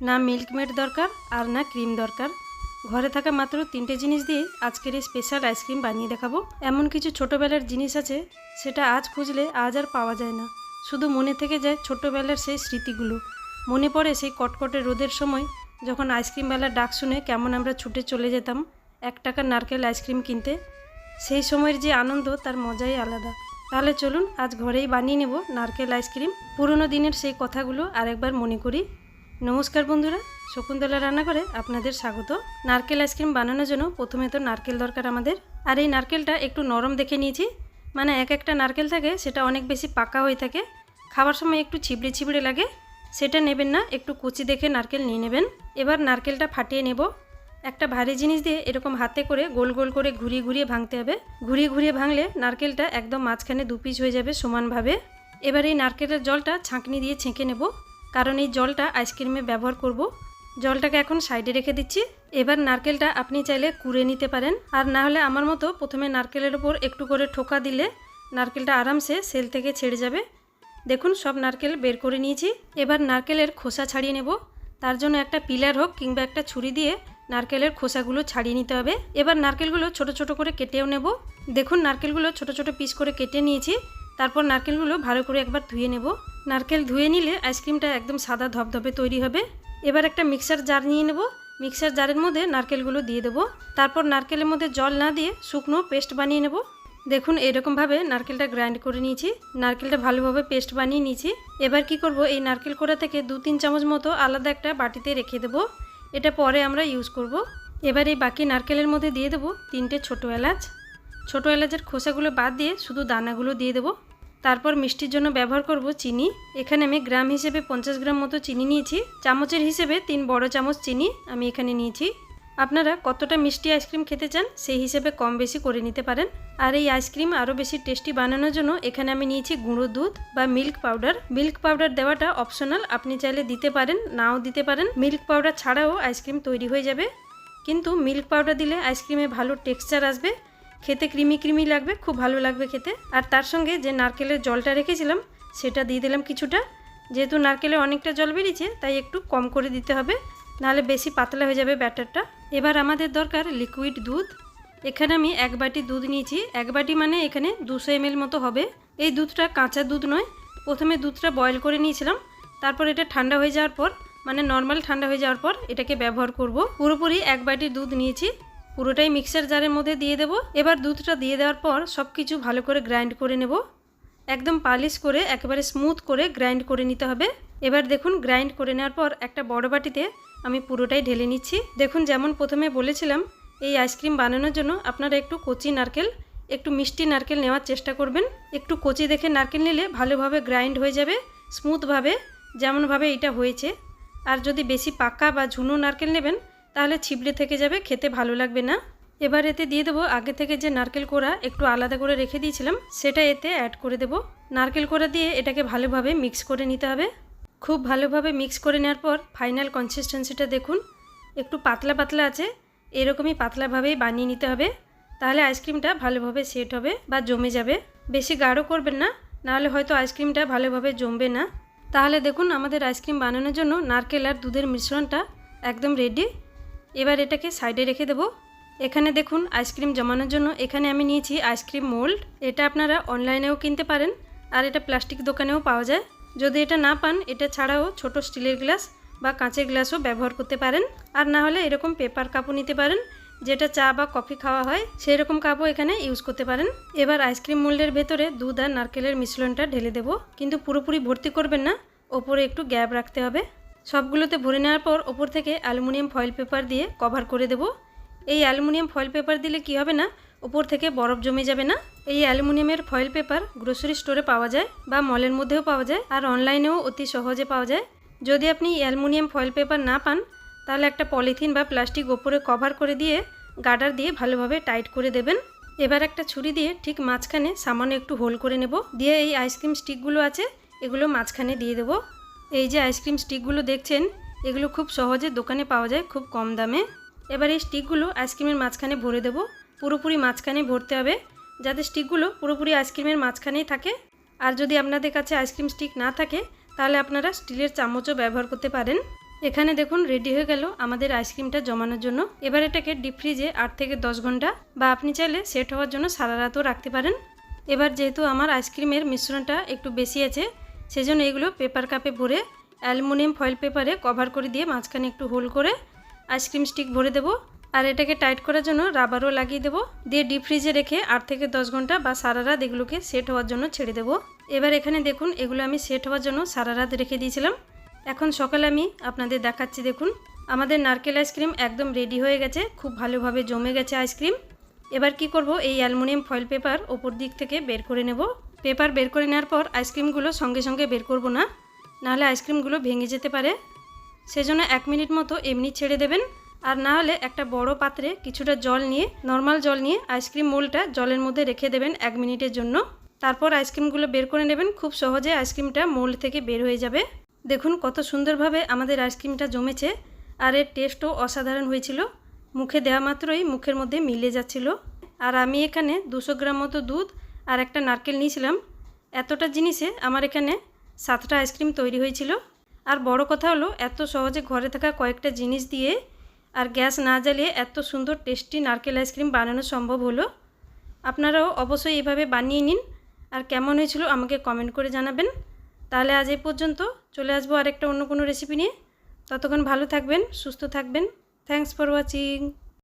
না মিল্কমেড দরকার আর না ক্রিম দরকার। ঘরে থাকা মাত্র তিনটে জিনিস দিয়ে আজকের এই স্পেশাল আইসক্রিম বানিয়ে দেখাবো। এমন কিছু ছোটোবেলার জিনিস আছে, সেটা আজ খুঁজলে আজ আর পাওয়া যায় না। শুধু মনে থেকে যায় ছোট্টবেলার সেই স্মৃতিগুলো। মনে পড়ে সেই কটকটে রোদের সময় যখন আইসক্রিমওয়ালার ডাক শুনে কেমন আমরা ছুটে চলে যেতাম এক টাকার নারকেল আইসক্রিম কিনতে। সেই সময়ের যে আনন্দ, তার মজাই আলাদা। তাহলে চলুন আজ ঘরেই বানিয়ে নেব নারকেল আইসক্রিম পুরনো দিনের সেই কথাগুলো আরেকবার মনে করি। নমস্কার বন্ধুরা, শকুন্তলা রান্না করে আপনাদের স্বাগত। নারকেল আইসক্রিম বানানোর জন্য প্রথমে তো নারকেল দরকার আমাদের। আর এই নারকেলটা একটু নরম দেখে নিয়েছি। মানে এক একটা নারকেল থাকে, সেটা অনেক বেশি পাকা হয়ে থাকে। খাওয়ার সময় একটু ছিবড়ে ছিবড়ে লাগে। সেটা নেবেন না, একটু কুচি দেখে নারকেল নিয়ে নেবেন। এবার নারকেলটা ফাটিয়ে নেব। একটা ভারী জিনিস দিয়ে এরকম হাতে করে গোল গোল করে ঘুরিয়ে ঘুরিয়ে ভাঙতে হবে। ঘুরিয়ে ঘুরিয়ে ভাঙলে নারকেলটা একদম মাঝখানে দু পিস হয়ে যাবে সমানভাবে। এবার এই নারকেলের জলটা ছাঁকনি দিয়ে ছেঁকে নেব। কারণ এই জলটা আইসক্রিমে ব্যবহার করব। জলটাকে এখন সাইডে রেখে দিচ্ছি। এবার নারকেলটা আপনি চাইলে কুড়ে নিতে পারেন। আর না হলে আমার মতো প্রথমে নারকেলের ওপর একটু করে ঠোকা দিলে নারকেলটা আরামসে সেল থেকে ছেড়ে যাবে। দেখুন, সব নারকেল বের করে নিয়েছি। এবার নারকেলের খোসা ছাড়িয়ে নেব। তার জন্য একটা পিলার হোক কিংবা একটা ছুরি দিয়ে নারকেলের খোসাগুলো ছাড়িয়ে নিতে হবে। এবার নারকেলগুলো ছোট ছোট করে কেটেও নেব। দেখুন, নারকেলগুলো ছোট ছোট পিস করে কেটে নিয়েছি। তারপর নারকেলগুলো ভালো করে একবার ধুয়ে নেব। নারকেল ধুয়ে নিলে আইসক্রিমটা একদম সাদা ধপধপে তৈরি হবে। এবার একটা মিক্সার জার নিয়ে নেব। মিক্সার জারের মধ্যে নারকেলগুলো দিয়ে দেবো। তারপর নারকেলের মধ্যে জল না দিয়ে শুকনো পেস্ট বানিয়ে নেব। দেখুন এরকমভাবে নারকেলটা গ্রাইন্ড করে নিয়েছি। নারকেলটা ভালোভাবে পেস্ট বানিয়ে নিয়েছি। এবার কি করব, এই নারকেল কোড়া থেকে দু তিন চামচ মতো আলাদা একটা বাটিতে রেখে দেবো। এটা পরে আমরা ইউজ করব। এবার এই বাকি নারকেলের মধ্যে দিয়ে দেবো তিনটে ছোটো এলাচ। ছোটো এলাচের খোসাগুলো বাদ দিয়ে শুধু দানাগুলো দিয়ে দেবো। তারপর মিষ্টির জন্য ব্যবহার করব চিনি। এখানে আমি গ্রাম হিসেবে পঞ্চাশ গ্রাম মতো চিনি নিয়েছি। চামচের হিসেবে তিন বড় চামচ চিনি আমি এখানে নিয়েছি। আপনারা কতটা মিষ্টি আইসক্রিম খেতে চান, সেই হিসেবে কম বেশি করে নিতে পারেন। আর এই আইসক্রিম আরও বেশি টেস্টি বানানোর জন্য এখানে আমি নিয়েছি গুঁড়ো দুধ বা মিল্ক পাউডার। মিল্ক পাউডার দেওয়াটা অপশনাল, আপনি চাইলে দিতে পারেন, নাও দিতে পারেন। মিল্ক পাউডার ছাড়াও আইসক্রিম তৈরি হয়ে যাবে। কিন্তু মিল্ক পাউডার দিলে আইসক্রিমে ভালো টেক্সচার আসবে। খেতে ক্রিমি ক্রিমি লাগবে, খুব ভালো লাগবে খেতে। আর তার সঙ্গে যে নারকেলের জলটা রেখেছিলাম, সেটা দিয়ে দিলাম কিছুটা। যেহেতু নারকেলে অনেকটা জল বেরিয়েছে, তাই একটু কম করে দিতে হবে, নাহলে বেশি পাতলা হয়ে যাবে ব্যাটারটা। এবার আমাদের দরকার লিকুইড দুধ। এখানে আমি এক বাটি দুধ নিয়েছি। এক বাটি মানে এখানে দুশো এমএল মতো হবে। এই দুধটা কাঁচা দুধ নয়। প্রথমে দুধটা বয়েল করে নিয়েছিলাম। তারপর এটা ঠান্ডা হয়ে যাওয়ার পর মানে নর্মাল ঠান্ডা হয়ে যাওয়ার পর, এটাকে ব্যবহার করব। পুরোপুরি এক বাটি দুধ নিয়েছি। পুরোটাই মিক্সার জারের মধ্যে দিয়ে দেবো। এবার দুধটা দিয়ে দেওয়ার পর সব কিছু ভালো করে গ্রাইন্ড করে নেব। একদম পালিশ করে, একেবারে স্মুথ করে গ্রাইন্ড করে নিতে হবে। এবার দেখুন গ্রাইন্ড করে নেওয়ার পর একটা বড় বাটিতে আমি পুরোটাই ঢেলে নিচ্ছি। দেখুন, যেমন প্রথমে বলেছিলাম, এই আইসক্রিম বানানোর জন্য আপনারা একটু কচি নারকেল, একটু মিষ্টি নারকেল নেওয়ার চেষ্টা করবেন। একটু কচি দেখে নারকেল নিলে ভালোভাবে গ্রাইন্ড হয়ে যাবে স্মুথভাবে যেমনভাবে এটা হয়েছে। আর যদি বেশি পাকা বা ঝুনো নারকেল নেবেন তাহলে ছিবড়ে থেকে যাবে, খেতে ভালো লাগবে না। এবার এতে দিয়ে দেবো আগে থেকে যে নারকেল কোড়া একটু আলাদা করে রেখে দিয়েছিলাম, সেটা এতে অ্যাড করে দেবো। নারকেল কোড়া দিয়ে এটাকে ভালোভাবে মিক্স করে নিতে হবে। খুব ভালোভাবে মিক্স করে নেওয়ার পর ফাইনাল কনসিস্টেন্সিটা দেখুন। একটু পাতলা পাতলা আছে, এরকমই পাতলাভাবেই বানিয়ে নিতে হবে। তাহলে আইসক্রিমটা ভালোভাবে সেট হবে বা জমে যাবে। বেশি গাঢ় করবেন না, নাহলে হয়তো আইসক্রিমটা ভালোভাবে জমবে না। তাহলে দেখুন আমাদের আইসক্রিম বানানোর জন্য নারকেল আর দুধের মিশ্রণটা একদম রেডি এবার এটাকে সাইডে রেখে দেবো। এখানে দেখুন, আইসক্রিম জমানোর জন্য এখানে আমি নিয়েছি আইসক্রিম মোল্ড। এটা আপনারা অনলাইনেও কিনতে পারেন। আর এটা প্লাস্টিক দোকানেও পাওয়া যায়। যদি এটা না পান, এটা ছাড়াও ছোট স্টিলের গ্লাস বা কাঁচের গ্লাসও ব্যবহার করতে পারেন। আর না হলে এরকম পেপার কাপও নিতে পারেন, যেটা চা বা কফি খাওয়া হয় সেই রকম কাপও এখানে ইউজ করতে পারেন। এবার আইসক্রিম মোল্ডের ভেতরে দুধ আর নারকেলের মিশ্রণটা ঢেলে দেবো। কিন্তু পুরোপুরি ভর্তি করবেন না, ওপরে একটু গ্যাপ রাখতে হবে। সবগুলোতে ভরে নেওয়ার পর ওপর থেকে অ্যালুমিনিয়াম ফয়েল পেপার দিয়ে কভার করে দেবো। এই অ্যালুমিনিয়াম ফয়েল পেপার দিলে কি হবে না? উপর থেকে বরফ জমে যাবে না। এই অ্যালুমিনিয়ামের ফয়েল পেপার গ্রোসারি স্টোরে পাওয়া যায় বা মলের মধ্যেও পাওয়া যায় আর অনলাইনেও অতি সহজে পাওয়া যায়। যদি আপনি অ্যালুমিনিয়াম ফয়েল পেপার না পান, তাহলে একটা পলিথিন বা প্লাস্টিক ওপরে কভার করে দিয়ে গার্ডার দিয়ে ভালোভাবে টাইট করে দেবেন। এবার একটা ছুরি দিয়ে ঠিক মাঝখানে সামান্য একটু হোল করে নেব। দিয়ে এই আইসক্রিম স্টিকগুলো আছে, এগুলো মাঝখানে দিয়ে দেবো। এই যে আইসক্রিম স্টিকগুলো দেখছেন, এগুলো খুব সহজে দোকানে পাওয়া যায়, খুব কম দামে। এবার এই স্টিকগুলো আইসক্রিমের মাঝখানে ভরে দেবো। পুরোপুরি মাঝখানে ভরতে হবে। যাতে স্টিকগুলো পুরোপুরি আইসক্রিমের মাঝখানেই থাকে। আর যদি আপনাদের কাছে আইসক্রিম স্টিক না থাকে, তাহলে আপনারা স্টিলের চামচও ব্যবহার করতে পারেন। এখানে দেখুন রেডি হয়ে গেল আমাদের আইসক্রিমটা জমানোর জন্য। এবার এটাকে ডিপ ফ্রিজে আট থেকে দশ ঘণ্টা বা আপনি চাইলে সেট হওয়ার জন্য সারা রাতও রাখতে পারেন। এবার যেহেতু আমার আইসক্রিমের মিশ্রণটা একটু বেশি আছে সেজন্য এগুলো পেপার কাপে ভরে অ্যালুমিনিয়াম ফয়েল পেপারে কভার করে দিয়ে মাঝখানে একটু হোল করে আইসক্রিম স্টিক ভরে দেবো। আর এটাকে টাইট করার জন্য রাবারও লাগিয়ে দেবো। দিয়ে ডিপ ফ্রিজে রেখে আট থেকে দশ ঘণ্টা বা সারা রাত এগুলোকে সেট হওয়ার জন্য ছেড়ে দেবো। এবার এখানে দেখুন, এগুলো আমি সেট হওয়ার জন্য সারা রাত রেখে দিয়েছিলাম। এখন সকালে আমি আপনাদের দেখাচ্ছি, দেখুন, আমাদের নারকেল আইসক্রিম একদম রেডি হয়ে গেছে, খুব ভালোভাবে জমে গেছে আইসক্রিম। এবার কি করব, এই অ্যালুমিনিয়াম ফয়েল পেপার ওপর দিক থেকে বের করে নেব। পেপার বের করে নেওয়ার পর আইসক্রিমগুলো সঙ্গে সঙ্গে বের করব না, নাহলে আইসক্রিমগুলো ভেঙে যেতে পারে। সেজন্য এক মিনিট মতো এমনি ছেড়ে দেবেন, আর না হলে একটা বড় পাত্রে কিছুটা জল নিয়ে, নর্মাল জল নিয়ে আইসক্রিম মোলটা জলের মধ্যে রেখে দেবেন এক মিনিটের জন্য। তারপর আইসক্রিমগুলো বের করে নেবেন, খুব সহজে আইসক্রিমটা মোল থেকে বের হয়ে যাবে। দেখুন কত সুন্দরভাবে আমাদের আইসক্রিমটা জমেছে, আর এর টেস্টও অসাধারণ হয়েছিল। মুখে দেওয়া মাত্রই মুখের মধ্যে মিলে যাচ্ছিল। আর আমি এখানে দুশো গ্রাম মতো দুধ আর একটা নারকেল নিয়েছিলাম। এতটা জিনিসে আমার এখানে সাতটা আইসক্রিম তৈরি হয়েছিল। আর বড় কথা হলো, এত সহজে ঘরে থাকা কয়েকটা জিনিস দিয়ে আর গ্যাস না জ্বালিয়ে এত সুন্দর টেস্টি নারকেল আইসক্রিম বানানো সম্ভব হলো। আপনারাও অবশ্যই এভাবে বানিয়ে নিন। আর কেমন হয়েছিল আমাকে কমেন্ট করে জানাবেন। তাহলে আজ এ পর্যন্ত চলে আসব আরেকটা অন্য কোনো রেসিপি নিয়ে। ততক্ষণ ভালো থাকবেন, সুস্থ থাকবেন। Thanks for watching